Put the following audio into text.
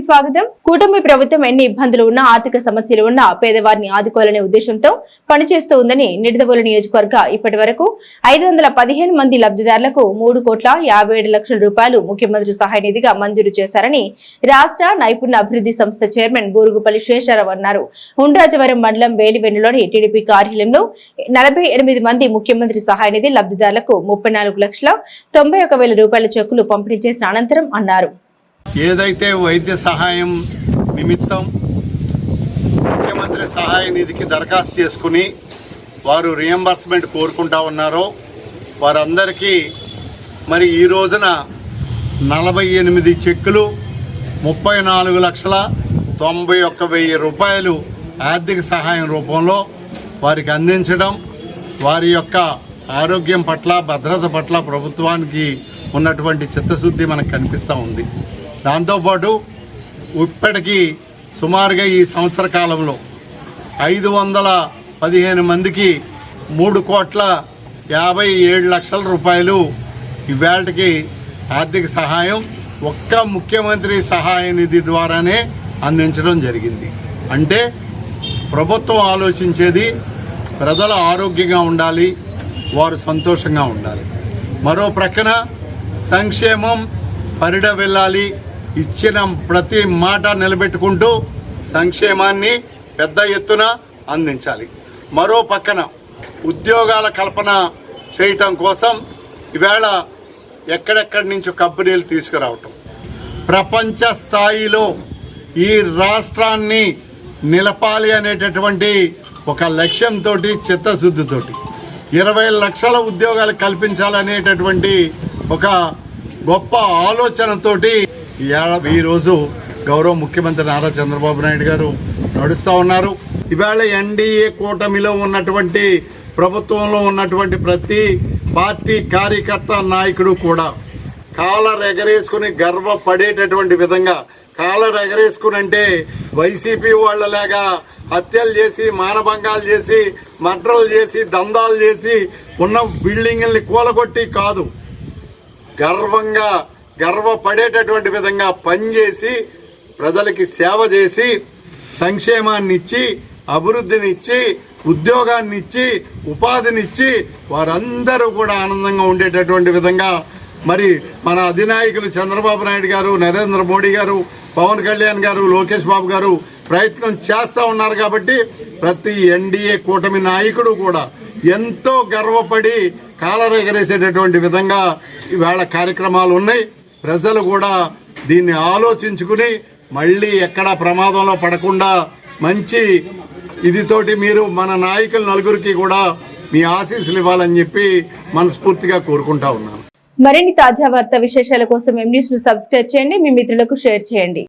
స్వాగతం. కూటమి ప్రభుత్వం ఎన్ని ఇబ్బందులు ఉన్నా ఆర్థిక సమస్యలు ఉన్నా పేదవారిని ఆదుకోవాలనే ఉద్దేశంతో పనిచేస్తూ ఉందని నిడదవోలు నియోజకవర్గ ఇప్పటి వరకు ఐదు వందల పదిహేను మంది లబ్ధిదారులకు మూడు కోట్ల యాభై ఏడు లక్షల రూపాయలు ముఖ్యమంత్రి సహాయ నిధిగా మంజూరు చేశారని రాష్ట్ర నైపుణ్య అభివృద్ధి సంస్థ చైర్మన్ బూరుగుపల్లి శేషారావు అన్నారు. ఉండ్రాజవరం మండలం వేలివెన్నులోని టీడీపీ కార్యాలయంలో నలభై ఎనిమిది మంది ముఖ్యమంత్రి సహాయ నిధి లబ్ధిదారులకు ముప్పై నాలుగు లక్షల తొంభై ఒక వేల రూపాయల చెక్కులు పంపిణీ చేసిన అనంతరం అన్నారు. ఏదైతే వైద్య సహాయం నిమిత్తం ముఖ్యమంత్రి సహాయ నిధికి దరఖాస్తు చేసుకుని వారు రియంబర్స్మెంట్ కోరుకుంటా ఉన్నారో వారందరికీ మరి ఈ రోజున నలభై ఎనిమిది చెక్కులు ముప్పై నాలుగు లక్షల తొంభై ఒక్క వెయ్యి రూపాయలు ఆర్థిక సహాయం రూపంలో వారికి అందించడం వారి యొక్క ఆరోగ్యం పట్ల భద్రత పట్ల ప్రభుత్వానికి ఉన్నటువంటి చిత్తశుద్ధి మనకు కనిపిస్తూ ఉంది. దాంతోపాటు ఇప్పటికీ సుమారుగా ఈ సంవత్సర కాలంలో ఐదు వందల పదిహేను మందికి మూడు కోట్ల యాభై ఏడు లక్షల రూపాయలు ఇవాళకి ఆర్థిక సహాయం ఒక్క ముఖ్యమంత్రి సహాయ నిధి ద్వారానే అందించడం జరిగింది. అంటే ప్రభుత్వం ఆలోచించేది ప్రజలు ఆరోగ్యంగా ఉండాలి వారు సంతోషంగా ఉండాలి. మరో ప్రక్కన సంక్షేమం పరిడ వెళ్ళాలి ఇచ్చిన ప్రతి మాట నిలబెట్టుకుంటూ సంక్షేమాన్ని పెద్ద ఎత్తున అందించాలి. మరో పక్కన ఉద్యోగాల కల్పన చేయటం కోసం ఈవేళ ఎక్కడెక్కడి నుంచో కంపెనీలు తీసుకురావటం. ప్రపంచ స్థాయిలో ఈ రాష్ట్రాన్ని నిలపాలి అనేటటువంటి ఒక లక్ష్యంతో చిత్తశుద్ధితోటి ఇరవై లక్షల ఉద్యోగాలు కల్పించాలనేటటువంటి ఒక గొప్ప ఆలోచనతోటి ఇవాళ ఈరోజు గౌరవ ముఖ్యమంత్రి నారా చంద్రబాబు నాయుడు గారు నడుస్తూ ఉన్నారు. ఇవాళ ఎన్డీఏ కూటమిలో ఉన్నటువంటి ప్రభుత్వంలో ఉన్నటువంటి ప్రతి పార్టీ కార్యకర్త నాయకుడు కూడా కాలర్ ఎగరేసుకుని గర్వపడేటటువంటి విధంగా కాలర్ ఎగరేసుకుని అంటే వైసీపీ వాళ్ళలాగా హత్యలు చేసి మానభంగాలు చేసి మర్డర్లు చేసి దందాలు చేసి ఉన్న బిల్డింగుల్ని కూలగొట్టి కాదు. గర్వంగా గర్వపడేటటువంటి విధంగా పనిచేసి ప్రజలకి సేవ చేసి సంక్షేమాన్ని ఇచ్చి అభివృద్ధిని ఇచ్చి ఉద్యోగాన్ని ఇచ్చి ఉపాధినిచ్చి వారందరూ కూడా ఆనందంగా ఉండేటటువంటి విధంగా మరి మన అధినాయకులు చంద్రబాబు నాయుడు గారు నరేంద్ర మోడీ గారు పవన్ కళ్యాణ్ గారు లోకేష్ బాబు గారు ప్రయత్నం చేస్తూ ఉన్నారు కాబట్టి ప్రతి ఎన్డీఏ కూటమి నాయకుడు కూడా ఎంతో గర్వపడి కాలర్ ఎగరేసేటటువంటి విధంగా ఇవాళ కార్యక్రమాలు ఉన్నాయి. ప్రజలు కూడా దీన్ని ఆలోచించుకుని మళ్ళీ ఎక్కడా ప్రమాదంలో పడకుండా మంచి ఇదితోటి మీరు మన నాయకులు నలుగురికి కూడా మీ ఆశీస్సులు ఇవ్వాలని చెప్పి మనస్ఫూర్తిగా కోరుకుంటా ఉన్నాను. మరిన్ని తాజా వార్త విశేషాల కోసం ఎం న్యూస్ను సబ్స్క్రైబ్ చేయండి మీ మిత్రులకు షేర్ చేయండి.